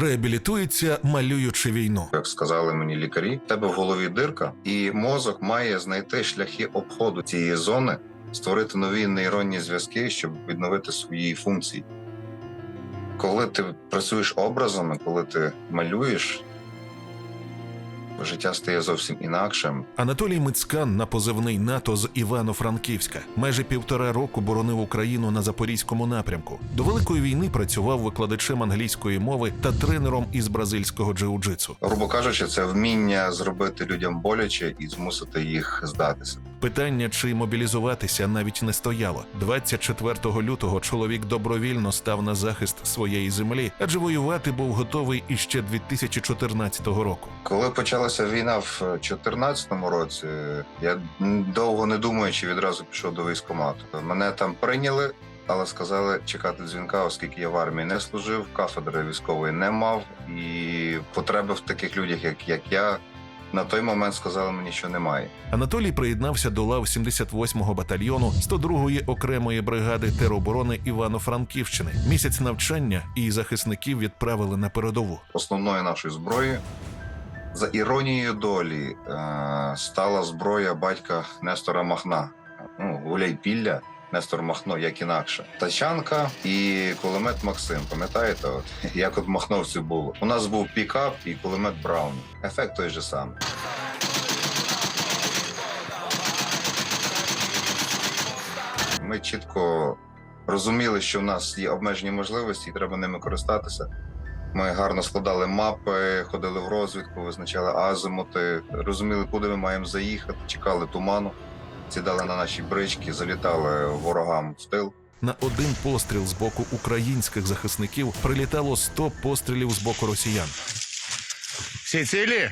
Реабілітується, малюючи війну. Як сказали мені лікарі, тебе в голові дирка, і мозок має знайти шляхи обходу цієї зони, створити нові нейронні зв'язки, щоб відновити свої функції. Коли ти працюєш образами, коли ти малюєш, життя стає зовсім інакшим. Анатолій Мицкан на позивний НАТО з Івано-Франківська майже півтора року боронив Україну на запорізькому напрямку. До великої війни працював викладачем англійської мови та тренером із бразильського джиу-джитсу. Грубо кажучи, це вміння зробити людям боляче і змусити їх здатися. Питання, чи мобілізуватися, навіть не стояло. 24 лютого чоловік добровільно став на захист своєї землі, адже воювати був готовий іще 2014 року. Коли почалася війна в 2014 році, я довго не думаючи відразу пішов до військкомату. Мене там прийняли, але сказали чекати дзвінка, оскільки я в армії не служив, кафедри військової не мав, і потреби в таких людях, як, як я, на той момент сказали мені, що немає. Анатолій приєднався до лав 78-го батальйону 102-ї окремої бригади тероборони Івано-Франківщини. Місяць навчання і захисників відправили на передову. Основною нашою зброєю. За іронією долі е, стала зброя батька Нестора Махна. Ну, Гуляйпілля, Нестор Махно, як інакше. Тачанка і кулемет Максим. Пам'ятаєте, от як от махновців було? У нас був пікап і кулемет Браун. Ефект той же самий. Ми чітко розуміли, що в нас є обмежені можливості, і треба ними користатися. Ми гарно складали мапи, ходили в розвідку, визначали азимути, розуміли, куди ми маємо заїхати, чекали туману, сідали на наші брички, залітали ворогам в тил. На один постріл з боку українських захисників прилітало 100 пострілів з боку росіян. Всі цели?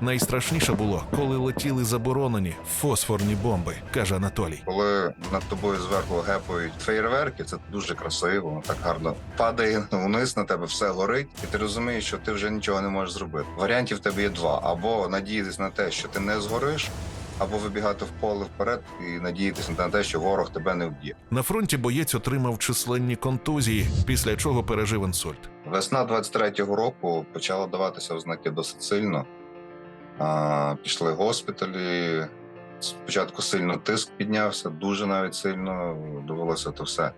Найстрашніше було, коли летіли заборонені фосфорні бомби, каже Анатолій. Коли над тобою зверху гепають феєрверки, це дуже красиво, воно так гарно падає вниз на тебе, все горить, і ти розумієш, що ти вже нічого не можеш зробити. Варіантів в тебе є два: або надіятися на те, що ти не згориш, або вибігати в поле вперед і надіятися на те, що ворог тебе не вб'є. На фронті боєць отримав численні контузії, після чого пережив інсульт. Весна 23-го року почала даватися ознаки досить сильно. Пішли госпіталі. Спочатку сильно тиск піднявся, дуже навіть сильно довелося то все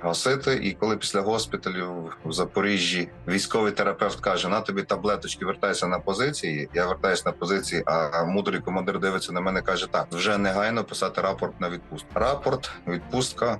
гасити. І коли після госпіталів в Запоріжжі військовий терапевт каже: на тобі таблеточки, вертайся на позиції. Я вертаюся на позиції, а мудрий командир дивиться на мене, каже: так, вже негайно писати рапорт на відпустку. Рапорт, відпустка.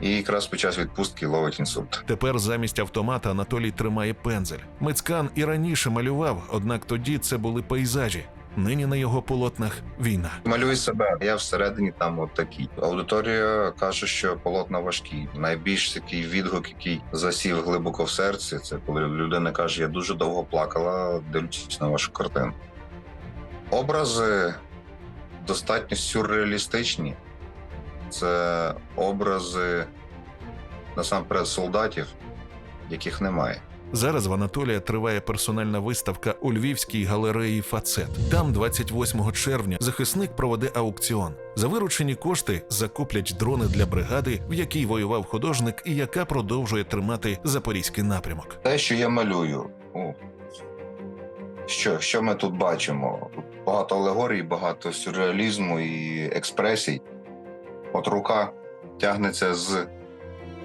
І якраз під час відпустки ловить інсульт. Тепер замість автомата Анатолій тримає пензель. Мицкан і раніше малював, однак тоді це були пейзажі. Нині на його полотнах війна. Малюю себе. Я всередині там от такий. Аудиторія каже, що полотна важкі. Найбільш такий відгук, який засів глибоко в серці, це коли людина каже: Я дуже довго плакала, дивлячись на вашу картину. Образи достатньо сюрреалістичні. Це образи насамперед солдатів, яких немає. Зараз в Анатолія триває персональна виставка у Львівській галереї Фацет. Там, 28 червня, захисник проведе аукціон. За виручені кошти закуплять дрони для бригади, в якій воював художник і яка продовжує тримати запорізький напрямок. Те, що я малюю, що, що ми тут бачимо? Багато алегорій, багато сюрреалізму і експресій. От рука тягнеться з,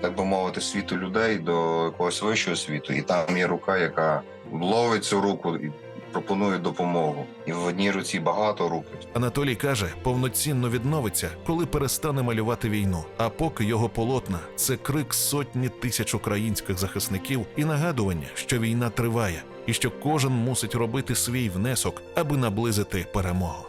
так би мовити, світу людей до якогось вищого світу, і там є рука, яка ловить цю руку і пропонує допомогу. І в одній руці багато рук. Анатолій каже, повноцінно відновиться, коли перестане малювати війну. А поки його полотна це крик сотні тисяч українських захисників і нагадування, що війна триває, і що кожен мусить робити свій внесок, аби наблизити перемогу.